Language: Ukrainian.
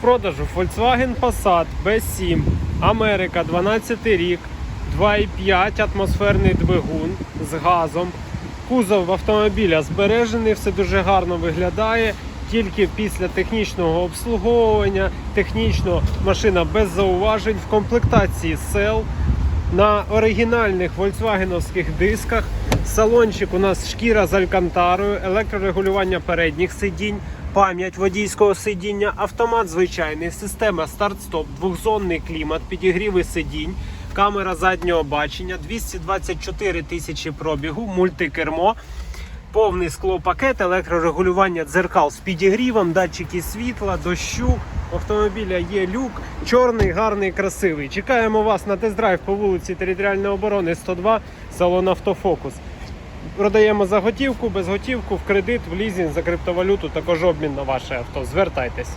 продажу Volkswagen Passat B7 Америка 12 рік, 2,5 атмосферний двигун з газом. Кузов автомобіля збережений, все дуже гарно виглядає. Тільки після технічного обслуговування, технічно машина без зауважень в комплектації сел на оригінальних фольксвагеновських дисках. Салончик у нас шкіра з алькантарою, електрорегулювання передніх сидінь, пам'ять водійського сидіння, автомат звичайний, система старт-стоп, двохзонний клімат, підігріви сидінь, камера заднього бачення, 224 тисячі пробігу, мультикермо. Повний склопакет, електрорегулювання дзеркал з підігрівом, датчики світла, дощу. У автомобіля є люк, чорний, гарний, красивий. Чекаємо вас на тест-драйв по вулиці Територіальної оборони 102, салон Автофокус. Продаємо за готівку, без готівку, в кредит, в лізінг, за криптовалюту, також обмін на ваше авто. Звертайтесь.